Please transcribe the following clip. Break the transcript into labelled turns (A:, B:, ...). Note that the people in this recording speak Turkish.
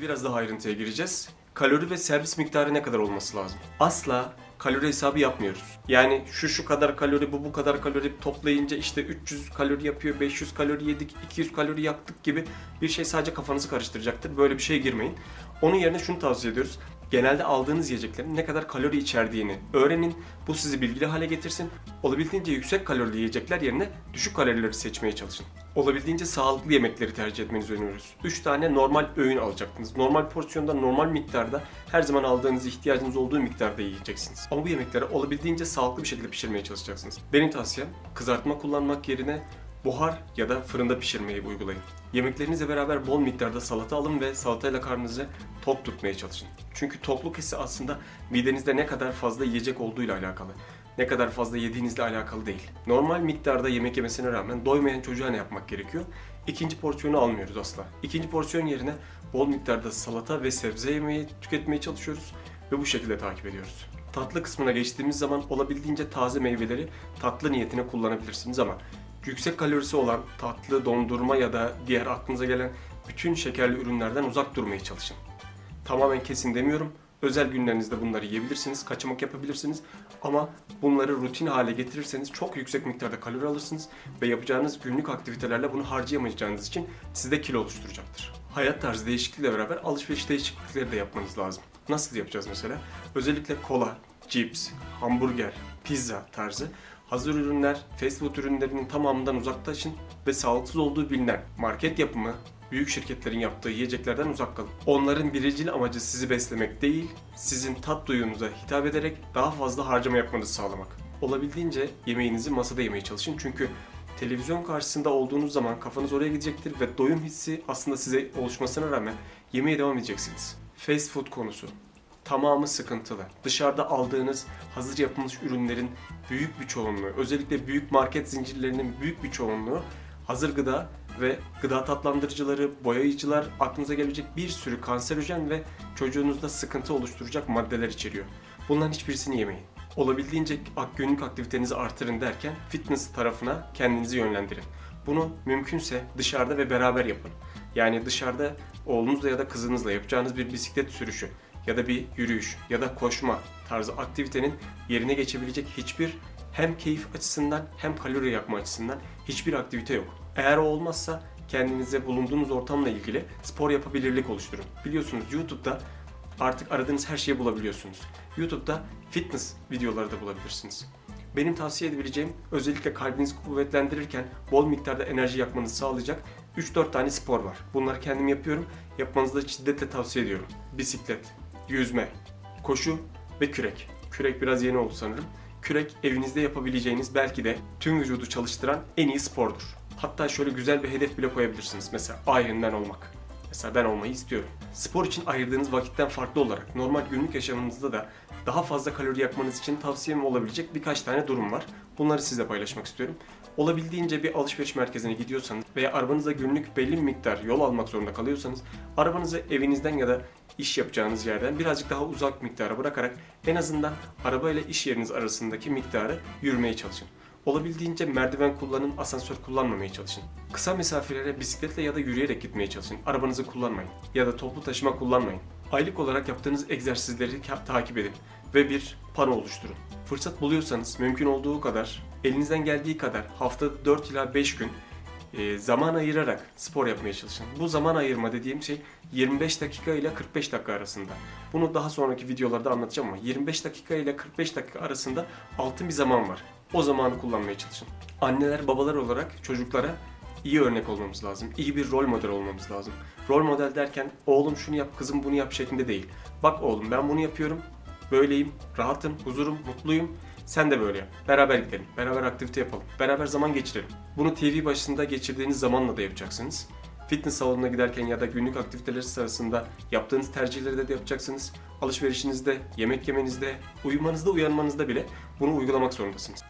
A: Biraz daha ayrıntıya gireceğiz. Kalori ve servis miktarı ne kadar olması lazım? Asla kalori hesabı yapmıyoruz. Yani şu şu kadar kalori, bu bu kadar kalori toplayınca işte 300 kalori yapıyor, 500 kalori yedik, 200 kalori yaktık gibi bir şey sadece kafanızı karıştıracaktır. Böyle bir şeye girmeyin. Onun yerine şunu tavsiye ediyoruz. Genelde aldığınız yiyeceklerin ne kadar kalori içerdiğini öğrenin. Bu sizi bilgili hale getirsin. Olabildiğince yüksek kalorili yiyecekler yerine düşük kalorileri seçmeye çalışın. Olabildiğince sağlıklı yemekleri tercih etmenizi öneriyoruz. 3 tane normal öğün alacaksınız. Normal porsiyonda, normal miktarda her zaman aldığınız ihtiyacınız olduğu miktarda yiyeceksiniz. Ama bu yemekleri olabildiğince sağlıklı bir şekilde pişirmeye çalışacaksınız. Benim tavsiyem kızartma kullanmak yerine buhar ya da fırında pişirmeyi uygulayın. Yemeklerinizle beraber bol miktarda salata alın ve salatayla karnınızı tok tutmaya çalışın. Çünkü tokluk hissi aslında midenizde ne kadar fazla yiyecek olduğuyla alakalı. Ne kadar fazla yediğinizle alakalı değil. Normal miktarda yemek yemesine rağmen doymayan çocuğa ne yapmak gerekiyor? İkinci porsiyonu almıyoruz asla. İkinci porsiyon yerine bol miktarda salata ve sebze yemeği tüketmeye çalışıyoruz ve bu şekilde takip ediyoruz. Tatlı kısmına geçtiğimiz zaman olabildiğince taze meyveleri tatlı niyetine kullanabilirsiniz ama yüksek kalorisi olan tatlı, dondurma ya da diğer aklınıza gelen bütün şekerli ürünlerden uzak durmaya çalışın. Tamamen kesin demiyorum. Özel günlerinizde bunları yiyebilirsiniz, kaçamak yapabilirsiniz ama bunları rutin hale getirirseniz çok yüksek miktarda kalori alırsınız ve yapacağınız günlük aktivitelerle bunu harcayamayacağınız için sizde kilo oluşturacaktır. Hayat tarzı değişikliğiyle beraber alışveriş değişiklikleri de yapmanız lazım. Nasıl yapacağız mesela? Özellikle kola, cips, hamburger, pizza tarzı hazır ürünler, fast food ürünlerinin tamamından uzaklaşın ve sağlıksız olduğu bilinen market yapımı, büyük şirketlerin yaptığı yiyeceklerden uzak kalın. Onların biricil amacı sizi beslemek değil, sizin tat duyunuza hitap ederek daha fazla harcama yapmanızı sağlamak. Olabildiğince yemeğinizi masada yemeye çalışın çünkü televizyon karşısında olduğunuz zaman kafanız oraya gidecektir ve doyum hissi aslında size oluşmasına rağmen yemeye devam edeceksiniz. Fast food konusu tamamı sıkıntılı. Dışarıda aldığınız hazır yapılmış ürünlerin büyük bir çoğunluğu, özellikle büyük market zincirlerinin büyük bir çoğunluğu hazır gıda ve gıda tatlandırıcıları, boyayıcılar, aklınıza gelebilecek bir sürü kanserojen ve çocuğunuzda sıkıntı oluşturacak maddeler içeriyor. Bunların hiçbirisini yemeyin. Olabildiğince günlük aktivitenizi artırın derken fitness tarafına kendinizi yönlendirin. Bunu mümkünse dışarıda ve beraber yapın. Yani dışarıda oğlunuzla ya da kızınızla yapacağınız bir bisiklet sürüşü ya da bir yürüyüş ya da koşma tarzı aktivitenin yerine geçebilecek hiçbir hem keyif açısından hem kalori yakma açısından hiçbir aktivite yok. Eğer o olmazsa kendinize bulunduğunuz ortamla ilgili spor yapabilirlik oluşturun. Biliyorsunuz YouTube'da artık aradığınız her şeyi bulabiliyorsunuz. YouTube'da fitness videoları da bulabilirsiniz. Benim tavsiye edebileceğim özellikle kalbinizi kuvvetlendirirken bol miktarda enerji yakmanızı sağlayacak 3-4 tane spor var. Bunları kendim yapıyorum. Yapmanızı da şiddetle tavsiye ediyorum. Bisiklet, yüzme, koşu ve kürek. Kürek biraz yeni oldu sanırım. Kürek evinizde yapabileceğiniz belki de tüm vücudu çalıştıran en iyi spordur. Hatta şöyle güzel bir hedef bile koyabilirsiniz. Mesela Ironman olmak. Mesela ben olmayı istiyorum. Spor için ayırdığınız vakitten farklı olarak normal günlük yaşamınızda da daha fazla kalori yakmanız için tavsiyem olabilecek birkaç tane durum var. Bunları sizle paylaşmak istiyorum. Olabildiğince bir alışveriş merkezine gidiyorsanız veya arabanızda günlük belli bir miktar yol almak zorunda kalıyorsanız arabanızı evinizden ya da iş yapacağınız yerden birazcık daha uzak miktara bırakarak en azından araba ile iş yeriniz arasındaki miktarı yürümeye çalışın. Olabildiğince merdiven kullanın, asansör kullanmamaya çalışın. Kısa mesafelere bisikletle ya da yürüyerek gitmeye çalışın. Arabanızı kullanmayın ya da toplu taşıma kullanmayın. Aylık olarak yaptığınız egzersizleri takip edin ve bir pano oluşturun. Fırsat buluyorsanız mümkün olduğu kadar, elinizden geldiği kadar haftada 4 ila 5 gün e, zaman ayırarak spor yapmaya çalışın. Bu zaman ayırma dediğim şey 25 dakika ile 45 dakika arasında. Bunu daha sonraki videolarda anlatacağım ama 25 dakika ile 45 dakika arasında altın bir zaman var. O zamanı kullanmaya çalışın. Anneler, babalar olarak çocuklara iyi örnek olmamız lazım. İyi bir rol model olmamız lazım. Rol model derken oğlum şunu yap, kızım bunu yap şeklinde değil. Bak oğlum ben bunu yapıyorum, böyleyim, rahatım, huzurum, mutluyum. Sen de böyle yap. Beraber gidelim. Beraber aktivite yapalım. Beraber zaman geçirelim. Bunu TV başında geçirdiğiniz zamanla da yapacaksınız. Fitness salonuna giderken ya da günlük aktiviteler sırasında yaptığınız tercihleri de, de yapacaksınız. Alışverişinizde, yemek yemenizde, uyumanızda, uyanmanızda bile bunu uygulamak zorundasınız.